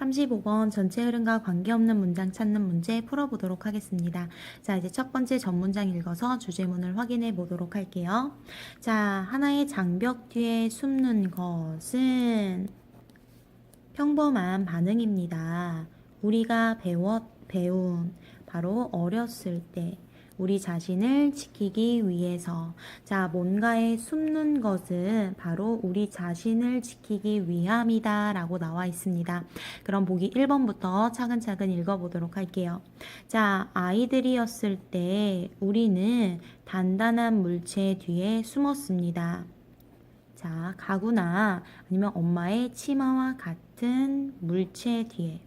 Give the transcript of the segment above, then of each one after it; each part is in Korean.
35번 전체 흐름과 관계없는 문장 찾는 문제 풀어보도록 하겠습니다. 자, 이제 첫 번째 전문장 읽어서 주제문을 확인해 보도록 할게요. 자, 하나의 장벽 뒤에 숨는 것은 평범한 반응입니다. 우리가 배웠, 배운 바로 어렸을 때 우리 자신을 지키기 위해서 자 뭔가에 숨는 것은 바로 우리 자신을 지키기 위함이다 라고 나와 있습니다. 그럼 보기 1번부터 차근차근 읽어보도록 할게요. 자 아이들이었을 때 우리는 단단한 물체 뒤에 숨었습니다. 자, 가구나 아니면 엄마의 치마와 같은 물체 뒤에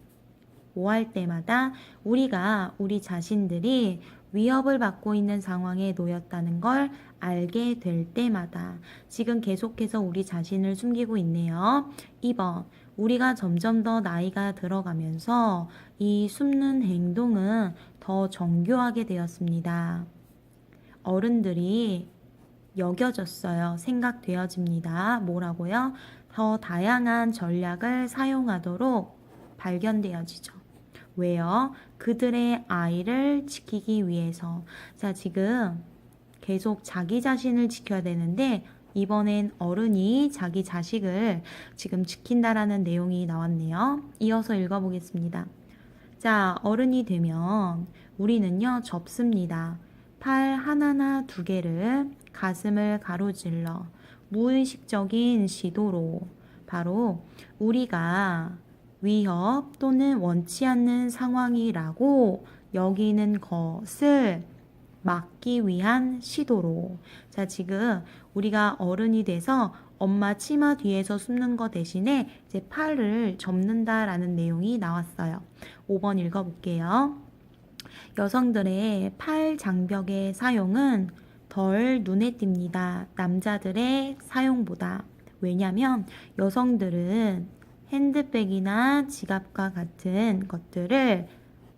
오할 때마다 우리가 우리 자신들이 위협을 받고 있는 상황에 놓였다는 걸 알게 될 때마다 지금 계속해서 우리 자신을 숨기고 있네요. 2번. 우리가 점점 더 나이가 들어가면서 이 숨는 행동은 더 정교하게 되었습니다. 어른들이 여겨졌어요. 생각되어집니다. 뭐라고요? 더 다양한 전략을 사용하도록 발견되어지죠. 왜요? 그들의 아이를 지키기 위해서. 자, 지금 계속 자기 자신을 지켜야 되는데, 이번엔 어른이 자기 자식을 지금 지킨다라는 내용이 나왔네요. 이어서 읽어보겠습니다. 자, 어른이 되면 우리는요, 접습니다. 팔 하나나 두 개를 가슴을 가로질러 무의식적인 시도로 바로 우리가 위협 또는 원치 않는 상황이라고 여기는 것을 막기 위한 시도로. 자, 지금 우리가 어른이 돼서 엄마 치마 뒤에서 숨는 거 대신에 이제 팔을 접는다라는 내용이 나왔어요. 5번 읽어볼게요. 여성들의 팔 장벽의 사용은 덜 눈에 띕니다. 남자들의 사용보다. 왜냐면 여성들은 핸드백이나 지갑과 같은 것들을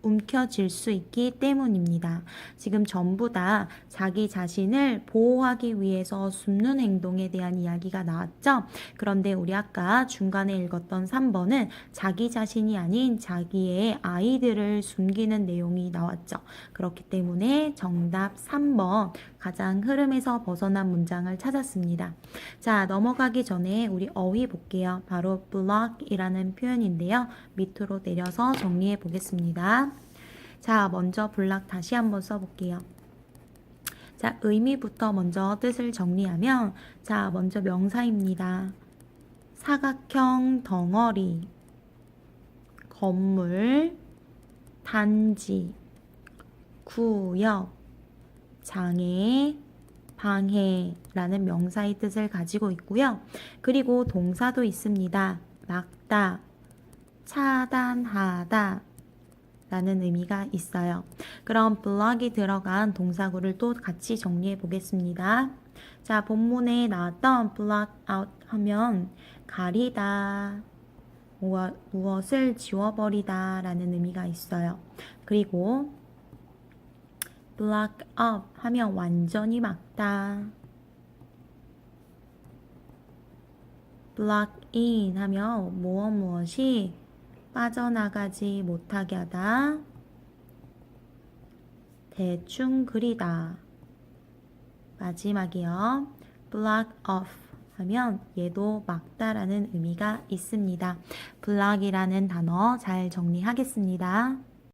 움켜쥘 수 있기 때문입니다. 지금 전부 다 자기 자신을 보호하기 위해서 숨는 행동에 대한 이야기가 나왔죠. 그런데 우리 아까 중간에 읽었던 3번은 자기 자신이 아닌 자기의 아이들을 숨기는 내용이 나왔죠. 그렇기 때문에 정답 3번 가장 흐름에서 벗어난 문장을 찾았습니다. 자, 넘어가기 전에 우리 어휘 볼게요. 바로 block이라는 표현인데요. 밑으로 내려서 정리해 보겠습니다. 자, 먼저 블락 다시 한번 써볼게요. 자, 의미부터 먼저 뜻을 정리하면, 자, 먼저 명사입니다. 사각형 덩어리, 건물, 단지, 구역, 장애, 방해라는 명사의 뜻을 가지고 있고요. 그리고 동사도 있습니다. 막다, 차단하다, 라는 의미가 있어요. 그럼 블럭이 들어간 동사구를 또 같이 정리해 보겠습니다. 자, 본문에 나왔던 block out 하면 가리다, 무엇, 무엇을 지워버리다 라는 의미가 있어요. 그리고 block up 하면 완전히 막다. block in 하면 무엇 무엇이 빠져나가지 못하게 하다. 대충 그리다. 마지막이요. block off 하면 얘도 막다라는 의미가 있습니다. block이라는 단어 잘 정리하겠습니다.